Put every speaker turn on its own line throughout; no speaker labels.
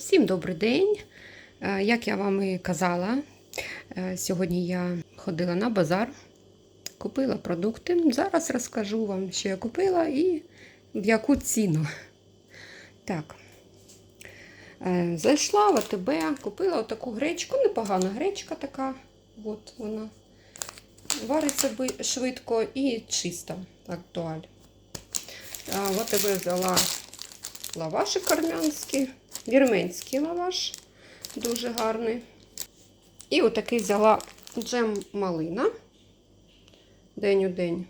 Всім добрий день. Е, Як я вам і казала, е, сьогодні я ходила на базар, купила продукти. Зараз розкажу вам, що я купила і в яку ціну. Так. Е, Зайшла в АТБ, купила отаку гречку, непогана гречка така. От вона. Вариться швидко і чиста, актуаль. В АТБ взяла лавашик армянський, вірменський лаваш, дуже гарний. І отакий взяла джем малина. День у день.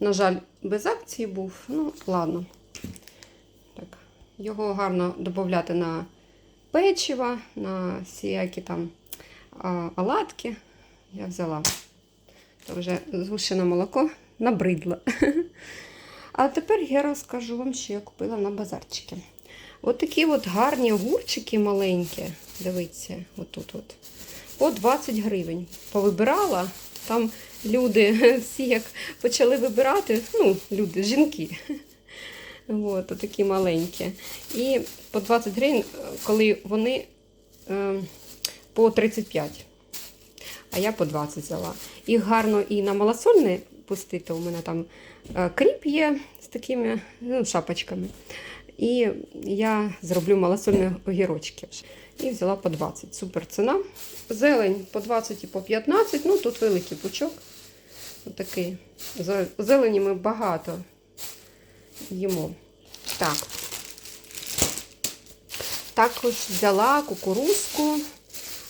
На жаль, без акції був. Ну, ладно. Так. Його гарно додати на печиво, на всіякі там а, оладки. Я взяла. То вже згущене молоко набридло. А тепер я розкажу вам, що я купила на базарчики. От от гарні огурчики маленькі. Дивіться, отут от. По 20 гривень. Повибирала. Там люди всі як почали вибирати, ну, люди, жінки. От, такі маленькі. І по 20 гривень, коли вони е, по 35. А я по 20 взяла. Їх гарно і на малосольне пустити. У мене там е, кріп є з такими ну, шапочками. І я зроблю малосольні огірочки. І взяла по 20. Супер ціна. Зелень по 20 і по 15. Ну, тут великий пучок. Отакий. Зелені ми багато їмо. Так. Також взяла кукурузку.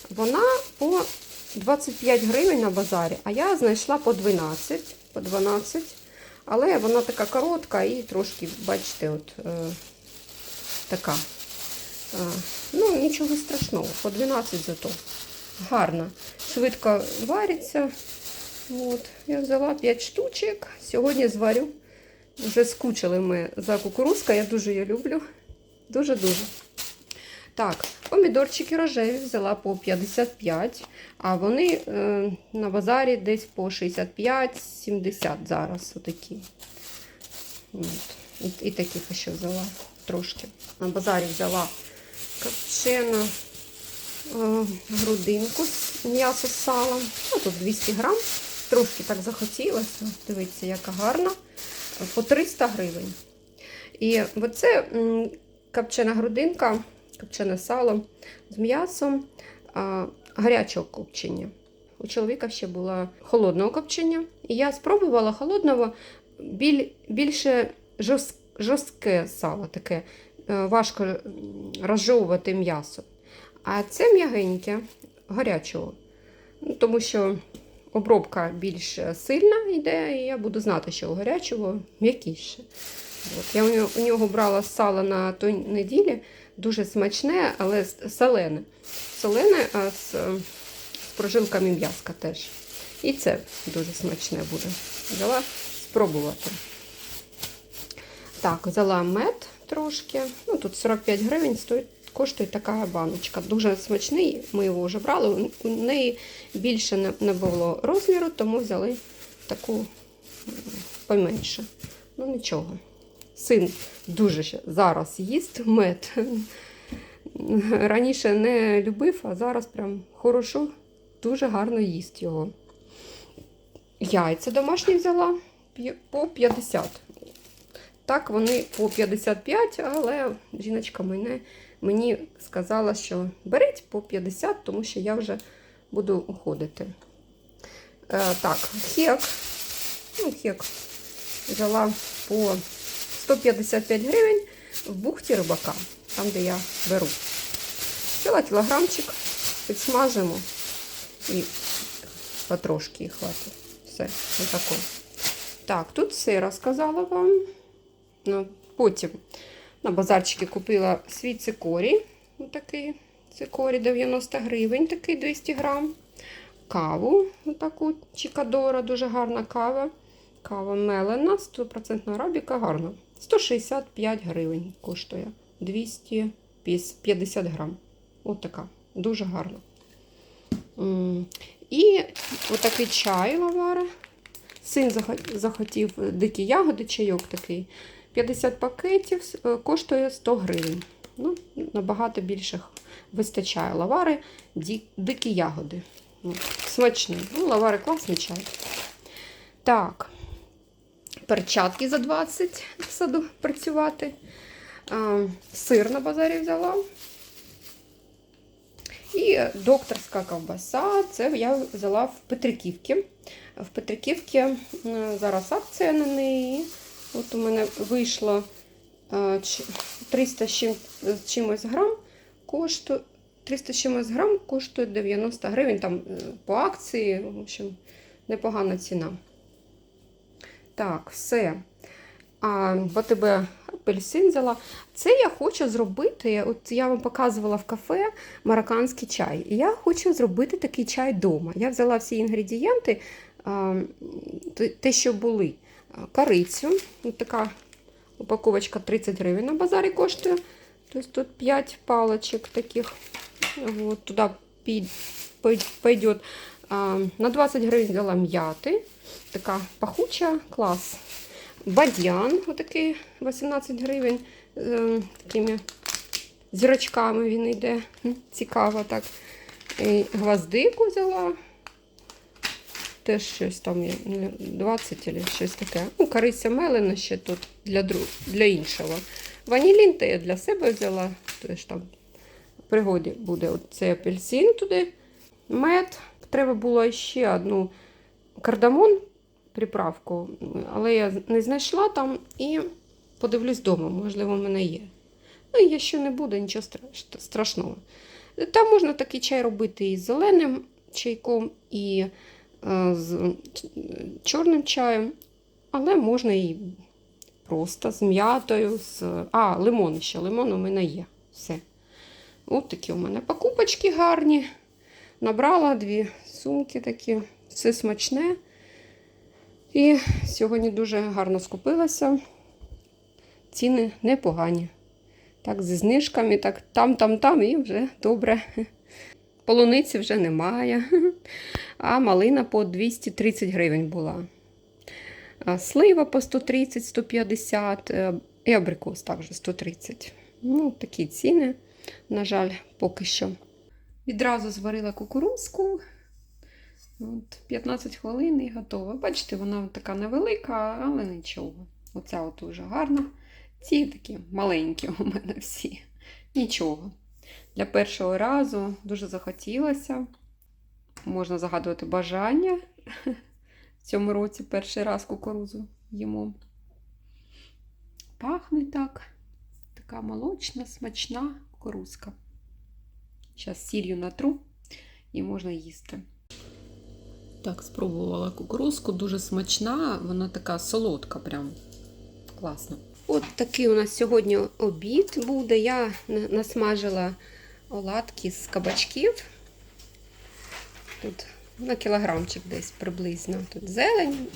Вона по 25 гривень на базарі, а я знайшла по 12, по 12. Але вона така коротка і трошки, бачите, от е, така. Е, ну, нічого страшного, по 12 зато. Гарно. Швидко вариться. От. Я взяла 5 штучок. Сьогодні зварю. Вже скучили ми за кукурузкою, я дуже її люблю. Дуже-дуже. Так, помідорчики рожеві взяла по 55, а вони е, на базарі десь по 65-70 зараз. Отакі. От. І, і таких ще взяла трошки. На базарі взяла копчену е, грудинку з м'ясо з салом. Ну, тут 200 грам. Трошки так захотілося. Дивіться, яка гарна. По 300 гривень. І оце копчена грудинка копчене сало з м'ясом гарячого копчення. У чоловіка ще було холодного копчення. І я спробувала холодного біль, більше жорст, жорстке сало, таке е, важко розжовувати м'ясо. А це м'ягеньке, гарячого. Ну, тому що обробка більш сильна йде, і я буду знати, що у гарячого м'якіше. От. Я у нього, брала сало на той неділі, дуже смачне, але солене. Солене, а з, е, з прожилками м'язка теж. І це дуже смачне буде. Взяла спробувати. Так, взяла мед трошки. Ну, тут 45 гривень стоїть, коштує така баночка. Дуже смачний, ми його вже брали. У неї більше не, було розміру, тому взяли таку поменше. Ну, нічого. Син дуже зараз їсть мед. Раніше не любив, а зараз прям хорошо, дуже гарно їсть його. Яйця домашні взяла по 50. Так, вони по 55, але жіночка мене, мені сказала, що беріть по 50, тому що я вже буду уходити. Е, так, хек. Ну, хек взяла по 155 гривень в бухті рибака, там, де я беру. Взяла кілограмчик, підсмажимо і потрошки і хватить. Все, отако. Так, тут все розказала вам. Ну, потім на базарчики купила свій цикорій. Такий цикорій 90 гривень, такий 200 грам. Каву, таку Чикадора, дуже гарна кава. Кава мелена, 100% арабіка, гарна. 165 гривень коштує. 250 грам. От така. Дуже гарна. І отакий чай лавара. Син захотів дикі ягоди, чайок такий. 50 пакетів е, коштує 100 гривень. Ну, набагато більше вистачає. Лавари, дикі ягоди. Ну, Смачний. Ну, лавари класний чай. Так. Перчатки за 20 в саду працювати. Сир на базарі взяла. І докторська ковбаса. Це я взяла в Петриківці. В Петриківці зараз акція на неї. От у мене вийшло е, 300 чим- чимось грам. Коштує 300 чимось грам коштує 90 гривень. Там е, по акції, в общем, непогана ціна. Так, все. А, бо тебе апельсин взяла. Це я хочу зробити. От я вам показувала в кафе марокканський чай. І я хочу зробити такий чай вдома. Я взяла всі інгредієнти, а, те, що були. А, Корицю. От така упаковочка 30 гривень на базарі коштує. Тобто тут 5 палочок таких. Вот, туди пойдет. На 20 гривень взяла м'яти. Така пахуча, клас. Бадьян, отакий 18 гривень. Е, такими зірочками він йде. Цікаво так. І гвоздику взяла. Теж щось там є, 20 або щось таке. Ну, кориця мелена ще тут для, друг, для іншого. Ванілін то я для себе взяла. Теж там в пригоді буде цей апельсин туди. Мед. Треба було ще одну кардамон приправку, але я не знайшла там і подивлюсь вдома, можливо, в мене є. Ну, якщо не буде, нічого страшного. Там можна такий чай робити і з зеленим чайком, і з чорним чаєм, але можна і просто з м'ятою, з. А, лимон ще. Лимон у мене є. Все. От такі у мене покупочки гарні. Набрала дві сумки такі, все смачне. І сьогодні дуже гарно скупилася. Ціни непогані. Так, зі знижками, так там, там, там, і вже добре. Полуниці вже немає. А малина по 230 гривень була. Слива по 130-150 е, і абрикос також 130. Ну, такі ціни, на жаль, поки що. Відразу зварила кукурузку. От, 15 хвилин і готова. Бачите, вона така невелика, але нічого. Оця от уже гарна. Ці такі маленькі у мене всі. Нічого. Для першого разу дуже захотілося. Можна загадувати бажання. В цьому році перший раз кукурузу їмо. Пахне так. Така молочна, смачна кукурузка. Зараз сіллю натру і можна їсти. Так, спробувала кукурузку, дуже смачна, вона така солодка, прям класно. От такий у нас сьогодні обід буде. Я насмажила оладки з кабачків. Тут на кілограмчик десь приблизно. Тут зелень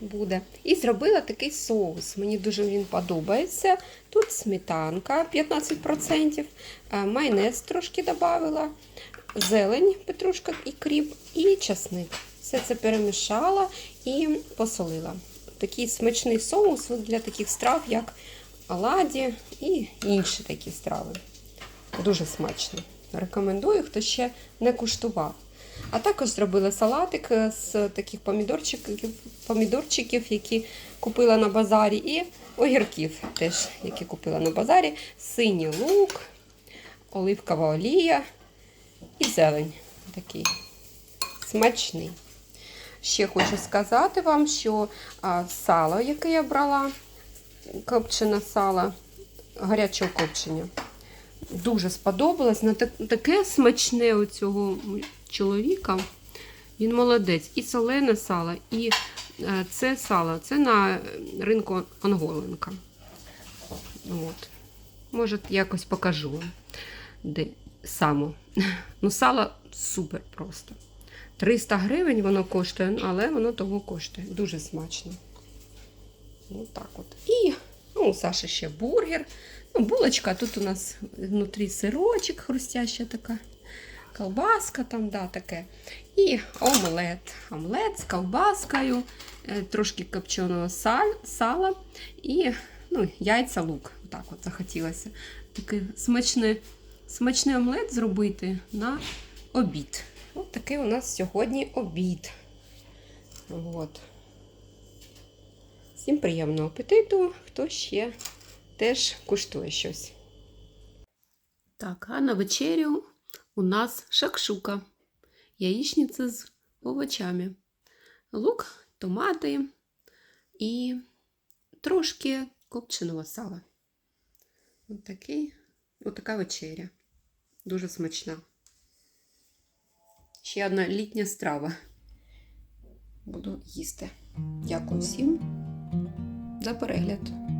буде. І зробила такий соус. Мені дуже він подобається. Тут сметанка 15%, майонез трошки додала, зелень, петрушка і кріп, і часник. Все це перемішала і посолила. Такий смачний соус для таких страв, як оладі і інші такі страви. Дуже смачно. Рекомендую, хто ще не куштував. А також зробила салатик е, з таких помідорчиків, помідорчиків, які купила на базарі, і огірків, теж, які купила на базарі, синій лук, оливкова олія і зелень. Такий смачний. Ще хочу сказати вам, що сало, яке я брала, копчене сало, гарячого копчення, дуже сподобалось. На таке смачне у цього чоловіка. Він молодець. І солене сало, і е, це сало. Це на ринку Анголенка. От. Може, якось покажу де само. Ну, сало супер просто. 300 гривень воно коштує, але воно того коштує. Дуже смачно. Ну, так от. І ну, у Саші ще бургер. Ну, булочка, тут у нас внутрі сирочок, хрустяща така. Колбаска там, да, таке. І омлет. Омлет з колбаскою, е, трошки копченого сала і ну, яйця лук. Так от захотілося. такий смачний, смачний омлет зробити на обід. Ось такий у нас сьогодні обід. От. Всім приємного апетиту, хто ще теж куштує щось. Так, а на вечерю у нас шакшука. Яєчниця з овочами. Лук, томати і трошки копченого сала. Ось такий, ось така вечеря. Дуже смачна. Ще одна літня страва. Буду їсти. Дякую всім за перегляд.